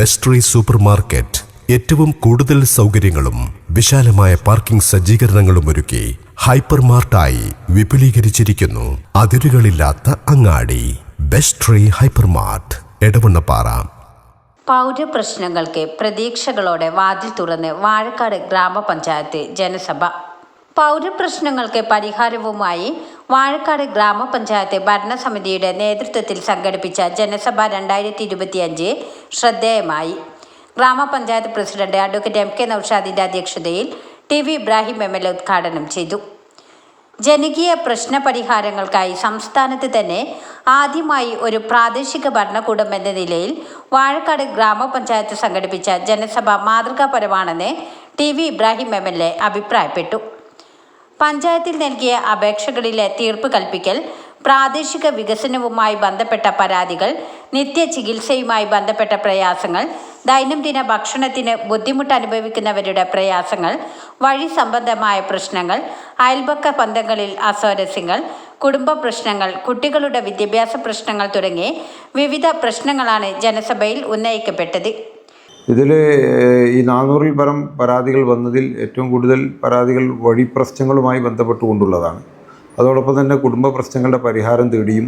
Best re super market ഏറ്റവും കൂടുതൽ സൗകര്യങ്ങളും വിശാലമായ പാർക്കിംഗ് സജ്ജീകരണങ്ങളും ഒരുക്കി ഹൈപ്പർ മാർട്ടായി വിപുലീകരിച്ചിരിക്കുന്നു. അതിരുകളില്ലാത്ത അങ്ങാടി. ബെസ്ട്രി ട്രീ ഹൈപ്പർ മാർട്ട് എടവണ്ണപ്പാറ. പൗരപ്രശ്നങ്ങൾക്ക് പ്രതീക്ഷകളോടെ വാതിൽ തുറന്ന് വാഴക്കാട് ഗ്രാമപഞ്ചായത്ത് ജനസഭ പൗരപ്രശ്നങ്ങൾക്ക് പരിഹാരവുമായി വാഴക്കാട് ഗ്രാമപഞ്ചായത്ത് ഭരണസമിതിയുടെ നേതൃത്വത്തിൽ സംഘടിപ്പിച്ച ജനസഭ രണ്ടായിരത്തി ഇരുപത്തിയഞ്ച് ശ്രദ്ധേയമായി. Grama panchayat president advocate M K നൌഷാദിന്റെ അധ്യക്ഷതയിൽ T V Ibrahim M L A ഉദ്ഘാടനം ചെയ്തു. ജനകീയ പ്രശ്ന പരിഹാരങ്ങൾക്കായി സംസ്ഥാനത്ത് തന്നെ ആദ്യമായി ഒരു പ്രാദേശിക ഭരണകൂടം എന്ന നിലയിൽ വാഴക്കാട് ഗ്രാമപഞ്ചായത്ത് സംഘടിപ്പിച്ച ജനസഭ മാതൃകാപരമാണെന്ന് T V Ibrahim M L A അഭിപ്രായപ്പെട്ടു. പഞ്ചായത്തിൽ നൽകിയ അപേക്ഷകളിലെ തീർപ്പ് കൽപ്പിക്കൽ പ്രാദേശിക വികസനവുമായി ബന്ധപ്പെട്ട പരാതികൾ നിത്യ ചികിത്സയുമായി ബന്ധപ്പെട്ട പ്രയാസങ്ങൾ ദൈനംദിന ഭക്ഷണത്തിന് ബുദ്ധിമുട്ട് അനുഭവിക്കുന്നവരുടെ പ്രയാസങ്ങൾ വഴി സംബന്ധമായ പ്രശ്നങ്ങൾ അയൽപക്ക ബന്ധങ്ങളിൽ അസ്വാരസ്യങ്ങൾ കുടുംബ പ്രശ്നങ്ങൾ കുട്ടികളുടെ വിദ്യാഭ്യാസ പ്രശ്നങ്ങൾ തുടങ്ങി വിവിധ പ്രശ്നങ്ങളാണ് ജനസഭയിൽ ഉന്നയിക്കപ്പെട്ടത്. ഇതിൽ ഈ നാനൂറിൽ പരം പരാതികൾ വന്നതിൽ ഏറ്റവും കൂടുതൽ പരാതികൾ വഴി പ്രശ്നങ്ങളുമായി ബന്ധപ്പെട്ടുകൊണ്ടുള്ളതാണ്. അതോടൊപ്പം തന്നെ കുടുംബ പ്രശ്നങ്ങളുടെ പരിഹാരം തേടിയും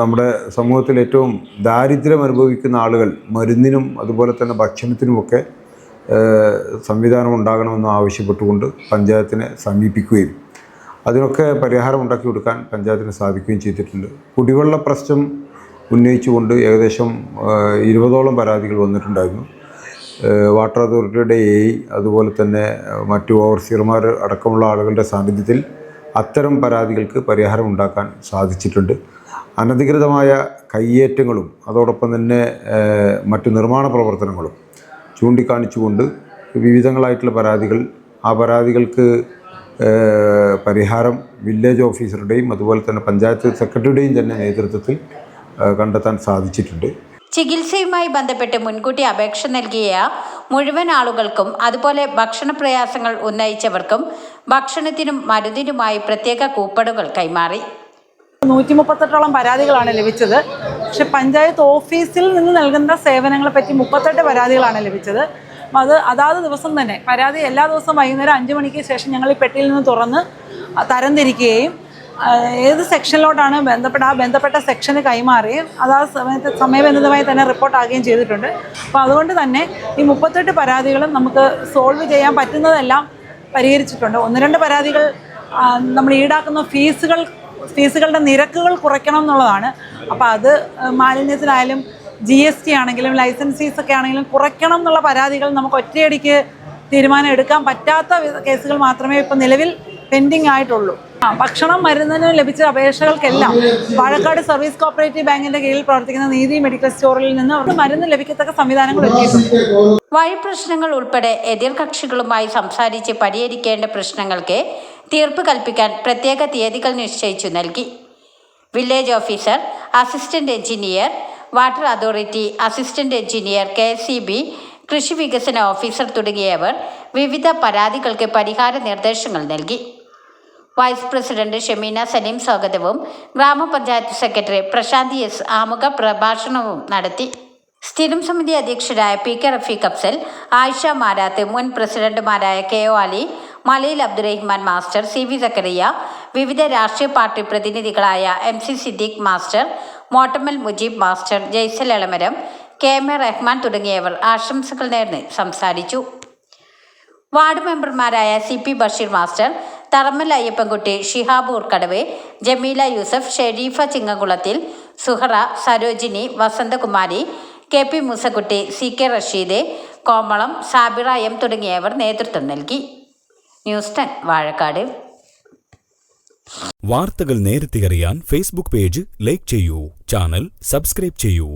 നമ്മുടെ സമൂഹത്തിൽ ഏറ്റവും ദാരിദ്ര്യം അനുഭവിക്കുന്ന ആളുകൾ മരുന്നിനും അതുപോലെ തന്നെ ഭക്ഷണത്തിനുമൊക്കെ സംവിധാനം ഉണ്ടാകണമെന്ന് ആവശ്യപ്പെട്ടുകൊണ്ട് പഞ്ചായത്തിനെ സമീപിക്കുകയും അതിനൊക്കെ പരിഹാരം ഉണ്ടാക്കി കൊടുക്കാൻ പഞ്ചായത്തിന് സാധിക്കുകയും ചെയ്തിട്ടുണ്ട്. കുടിവെള്ള പ്രശ്നം ഉന്നയിച്ചുകൊണ്ട് ഏകദേശം ഇരുപതോളം പരാതികൾ വന്നിട്ടുണ്ടായിരുന്നു. വാട്ടർ അതോറിറ്റിയുടെ എ അതുപോലെ തന്നെ മറ്റ് ഓവർസിയർമാർ അടക്കമുള്ള ആളുകളുടെ സാന്നിധ്യത്തിൽ അത്തരം പരാതികൾക്ക് പരിഹാരം ഉണ്ടാക്കാൻ സാധിച്ചിട്ടുണ്ട്. അനധികൃതമായ കയ്യേറ്റങ്ങളും അതോടൊപ്പം തന്നെ മറ്റു നിർമ്മാണ പ്രവർത്തനങ്ങളും ചൂണ്ടിക്കാണിച്ചുകൊണ്ട് വിവിധങ്ങളായിട്ടുള്ള പരാതികൾ ആ പരാതികൾക്ക് പരിഹാരം വില്ലേജ് ഓഫീസറുടെയും അതുപോലെ തന്നെ പഞ്ചായത്ത് സെക്രട്ടറിയുടെയും തന്നെ നേതൃത്വത്തിൽ കണ്ടെത്താൻ സാധിച്ചിട്ടുണ്ട്. ചികിത്സയുമായി ബന്ധപ്പെട്ട് മുൻകൂട്ടി അപേക്ഷ നൽകിയ മുഴുവൻ ആളുകൾക്കും അതുപോലെ ഭക്ഷണ പ്രയാസങ്ങൾ ഉന്നയിച്ചവർക്കും ഭക്ഷണത്തിനും മരുന്നിനുമായി പ്രത്യേക കൂപ്പണുകൾ കൈമാറി. നൂറ്റി മുപ്പത്തെട്ടോളം പരാതികളാണ് ലഭിച്ചത്. പക്ഷെ പഞ്ചായത്ത് ഓഫീസിൽ നിന്ന് നൽകുന്ന സേവനങ്ങളെ പറ്റി മുപ്പത്തെട്ട് പരാതികളാണ് ലഭിച്ചത്. അത് അതാത് ദിവസം തന്നെ പരാതി എല്ലാ ദിവസവും വൈകുന്നേരം അഞ്ച് മണിക്ക് ശേഷം ഞങ്ങൾ ഈ പെട്ടിയിൽ നിന്ന് തുറന്ന് തരംതിരിക്കുകയും ഏത് സെക്ഷനിലോട്ടാണ് ബന്ധപ്പെട്ട ആ ബന്ധപ്പെട്ട സെക്ഷന് കൈമാറുകയും അത് ആ സമയത്ത് സമയബന്ധിതമായി തന്നെ റിപ്പോർട്ടാകുകയും ചെയ്തിട്ടുണ്ട്. അപ്പോൾ അതുകൊണ്ട് തന്നെ ഈ മുപ്പത്തെട്ട് പരാതികളും നമുക്ക് സോൾവ് ചെയ്യാൻ പറ്റുന്നതെല്ലാം പരിഹരിച്ചിട്ടുണ്ട്. ഒന്ന് രണ്ട് പരാതികൾ നമ്മൾ ഈടാക്കുന്ന ഫീസുകൾ ഫീസുകളുടെ നിരക്കുകൾ കുറയ്ക്കണം എന്നുള്ളതാണ്. അപ്പോൾ അത് മാലിന്യത്തിനായാലും ജി എസ് ടി ആണെങ്കിലും ലൈസൻസ് ഫീസ് ഒക്കെ ആണെങ്കിലും കുറയ്ക്കണം എന്നുള്ള പരാതികൾ നമുക്ക് ഒറ്റയടിക്ക് തീരുമാനം എടുക്കാൻ പറ്റാത്ത കേസുകൾ മാത്രമേ ഇപ്പം നിലവിൽ പെൻഡിങ് ആയിട്ടുള്ളൂ. ഭക്ഷണം മരുന്നിന് ലഭിച്ച അപേക്ഷകൾക്കെല്ലാം പാലക്കാട് സർവീസ് കോപ്പറേറ്റീവ് ബാങ്കിന്റെ കീഴിൽ പ്രവർത്തിക്കുന്ന നീതി മെഡിക്കൽ സ്റ്റോറിൽ നിന്ന് അവർക്ക് മരുന്ന് ലഭിക്കത്തക്ക സംവിധാനങ്ങൾ വഴി പ്രശ്നങ്ങൾ ഉൾപ്പെടെ എതിർകക്ഷികളുമായി സംസാരിച്ച് പരിഹരിക്കേണ്ട പ്രശ്നങ്ങൾക്ക് തീർപ്പ് കൽപ്പിക്കാൻ പ്രത്യേക തീയതികൾ നിശ്ചയിച്ചു നൽകി. Village officer assistant engineer water authority assistant engineer K C B കൃഷി വികസന ഓഫീസർ തുടങ്ങിയവർ വിവിധ പരാതികൾക്ക് പരിഹാര നിർദ്ദേശങ്ങൾ നൽകി. വൈസ് പ്രസിഡന്റ് ഷെമീന സലീം സ്വാഗതവും ഗ്രാമപഞ്ചായത്ത് സെക്രട്ടറി പ്രശാന്ത് എസ് ആമുഖ പ്രഭാഷണവും നടത്തി. സ്ഥിരം സമിതി അധ്യക്ഷരായ പി കെ റഫീഖ് അഫ്സൽ ആയിഷ മാരാത്ത് മുൻ പ്രസിഡന്റുമാരായ K O Ali Malayil Abdurahiman master C V Sakkariya വിവിധ രാഷ്ട്രീയ party പ്രതിനിധികളായ M C Siddique master Mottammal Mujeeb master Jaisal Elamaram K M A Rahman തുടങ്ങിയവർ ആശംസകൾ നേർന്ന് സംസാരിച്ചു. വാർഡ് മെമ്പർമാരായ C P Basheer master Tharammal Ayyappankutty Shihab Kadavu Jameela Yusuf Sherifa Chingakulathil Suhara Sarojini Vasanthakumari K P Moosakutty C K Rasheed Komalam Sabira M തുടങ്ങിയവർ നേതൃത്വം നൽകി. News ten Vazhakkad. വാർത്തകൾ നേരത്തെ അറിയാൻ ഫേസ്ബുക്ക് പേജ് ലൈക്ക് ചെയ്യൂ channel subscribe ചെയ്യൂ.